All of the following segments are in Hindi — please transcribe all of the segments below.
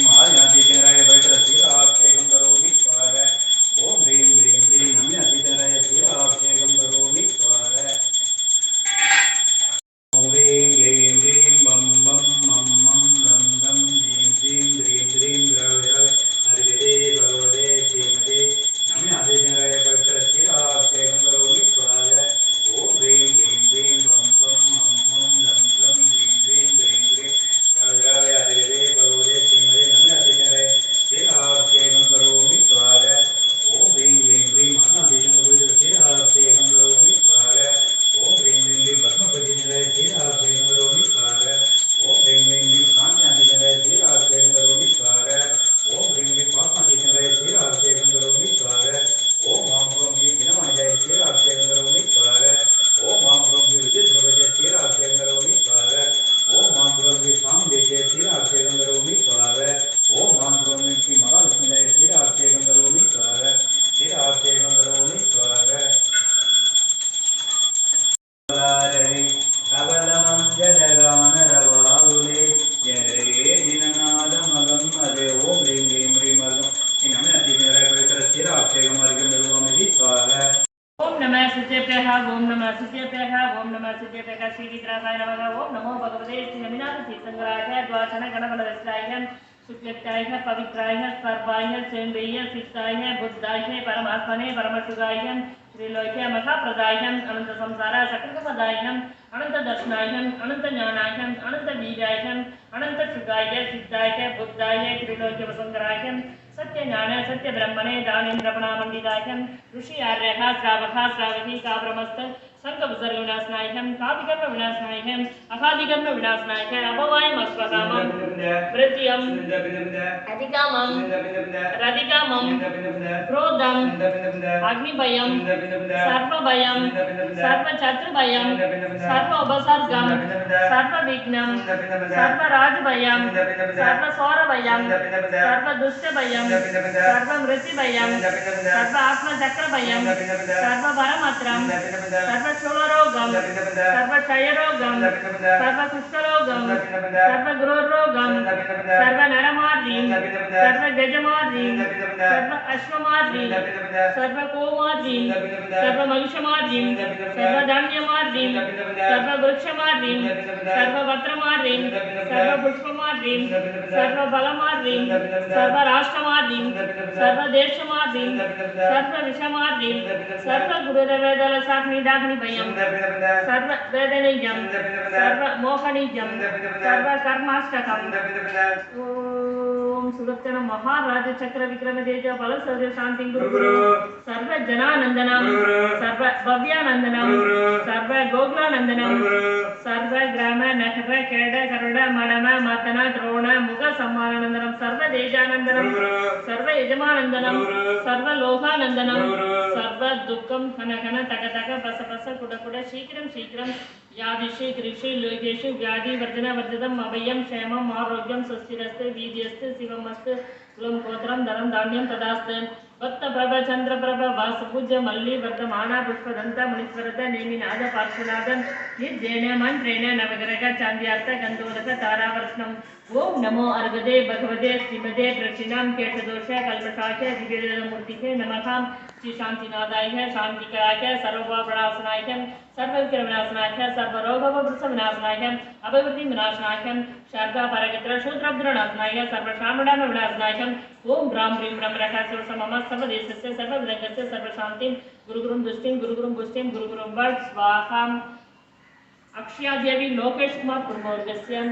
महायातीतराय भैतरस्थिराभिषेकं नमः सिद्धेभ्यः ओम नमः सिद्धेभ्यः ओम नमः सिद्धेभ्यः श्रीविग्रहाय नमः, ओम नमो भगवते श्री नमिनाथ तीर्थंकराय द्वाचन गणबलदस्ताय पवित्राय, सर्वाय, सेन्द्रिय, सिद्धाय, बुद्धाय, परमात्मने परमशुगाय त्रिलोक्य महाप्रदाय अनंत संसार सकलपदाय अनंत दर्शनाय अनंत ज्ञानाय अनंत वीराय अनंत शुगाय सिद्धाय बुद्धाय त्रिलोक्य वसुंधराय सत्य ज्ञान सत्य ब्रह्मणे दानेन्द्र ऋषि आर्य श्रावक श्रावकी काब्रमस्त संक विसर्ग विनाशनाय कादिकर्म विनाशनाय अकादिकर्म विनाशनाय अभवाय मस्वकामं वृत्तियं अधिकामं रधिकामं क्रोधं अग्निभयं सर्वभयं सर्वशत्रुभयं सर्वोपसर्गं सर्वविघ्नं सर्वराजभयं सर्वसौरभयं सर्वदुष्टभयं सर्वमृत्युभयं सर्व आत्मचक्रभयं सर्वपरमत्रं सर्वशूलरोगं सर्वक्षयरोगं सर्वकुष्ठरोगं सर्वगृहरोगं सर्वनरमार्दीं सर्वगजमार्दीं सर्व अश्वमार्दीं सर्वकोमार्दीं सर्वमहिषमार्दीं सर्वधान्यमार्दीं सर्ववृक्षमार्दीं सर्वपत्रमार्दीं सर्वपुष्पमार्दीं सर्वबलमार्दीं सर्वराष्ट्रमार्दीं सर्वदेशमार्दीं सर्वविषमार्दीं सर्वगुरुरवेदलसाग्निदाग्निभयं सर्ववेदनीयं सर्वमोहनीयं सर्वकर्माष्टकम् ಓಂ ಸುರಕ್ಷಣ ಮಹಾರಾಜ ಚಕ್ರ ವಿಕ್ರಮ ತೇಜ ಬಲ ಸಹಜ ಶಾಂತಿ ಗುರು ಸರ್ವ ಜನಾನಂದನಂ ಸರ್ವ ಭವ್ಯಾನಂದನಂ ಸರ್ವ ಗೋಗ್ಲಾನಂದನಂ ಸರ್ವ ಗ್ರಾಮ ನಗರ ಕೆಡ ಕರುಡ ಮಡಮ ಮಾತನ ದ್ರೋಣ ಮುಗ ಸಮ್ಮಾನಂದನಂ ಸರ್ವ ತೇಜಾನಂದನಂ ಸರ್ವ ಯಜಮಾನಂದನಂ ಸರ್ವ ಲೋಕಾನಂದನಂ ಸರ್ವ ದುಃಖಂ ಘನ ಘನ ತಗ ತಗ ಬಸ ಬಸ ಕುಡ ಕುಡ ಶೀಘ್ರಂ ಶೀಘ್ರಂ யாதிஷு கிரிஷு லோகேஷு வியாதி வர்ஜன வர்ஜிதம் அபயம் க்ஷேமம் ஆரோக்கியம் சுஸ்திரஸ்து வீதியஸ்து சிவம் शिवमस्ते कुलं गोत्रं धनं धान्यं तदास्ते भक्त प्रभ चंद्र प्रभ वास पूज्य मल्ली वर्धमाना पुष्पदंत मुनीश्वरत नेमिनाद पार्श्वनाथ निर्जैन मंत्रेण नवग्रह चांद्यार्थ गंधोदक तारावर्ष्णम् ओम नमो अर्गदे भगवदे श्रीमदे प्रक्षिणा केश दोष प्रक्षिणाम केशदोषे के दिव्यमूर्तिके नमः। श्री शान्तिनादाय शान्तिकराय सर्वभावनाशनाख्यं सर्वविक्रमनाशनाख्य सर्वरोगभवृषभनाशनाख्यं अभिवृद्धिविनाशनाख्यं शारदापरगत्र शूद्रभ्रणाशनाय सर्वशामडामविनाशनाख्यं ओम ग्रां ह्रीं रं रः सर्वसमम सर्वदेशस्य सर्वविदङ्गस्य सर्वशान्तिं, गुरुगुरुं दुष्टिं, गुरुगुरुं पुष्टिं स्वाहा वट् स्वाहाम् अक्ष्यादेवी लोकेशकुमार कुर्मवर्गस्य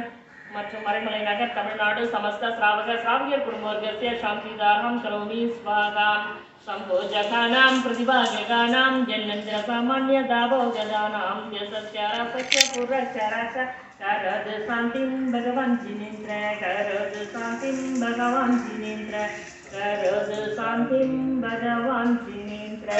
மற்றும் மறைமலை நகர் தமிழ்நாடு சமஸ்த ஸ்ராவக ஸ்ராவியர் குடும்பவர்கசிய சாந்தி தாரம் கரோமி ஸ்வாகாம். சம்போ ஜகானாம் பிரதிபாஜகானாம் ஜன்னந்திர சாமானிய தாபோ ஜதானாம் யசத்யார சத்ய பூர்வச்சராச கரது சாந்திம் பகவான் ஜினேந்திர கரது சாந்திம் பகவான் ஜினேந்திர கரது சாந்திம் பகவான் ஜினேந்திர.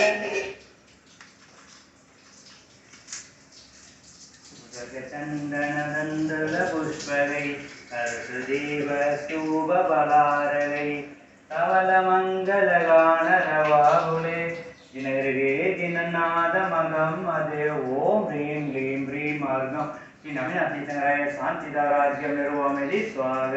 जगचन्दनदन्दल पुष्पगै हर्षदेवस्तूपबलारगै कवलमङ्गलगानरवाहुले दिनर्गे दिननादमगम् अदे ॐ ह्रीं ह्रीं ह्रीं अर्घं श्रीनवीनातीतनराय शान्तिदाराज्यं निर्वमिति स्वाग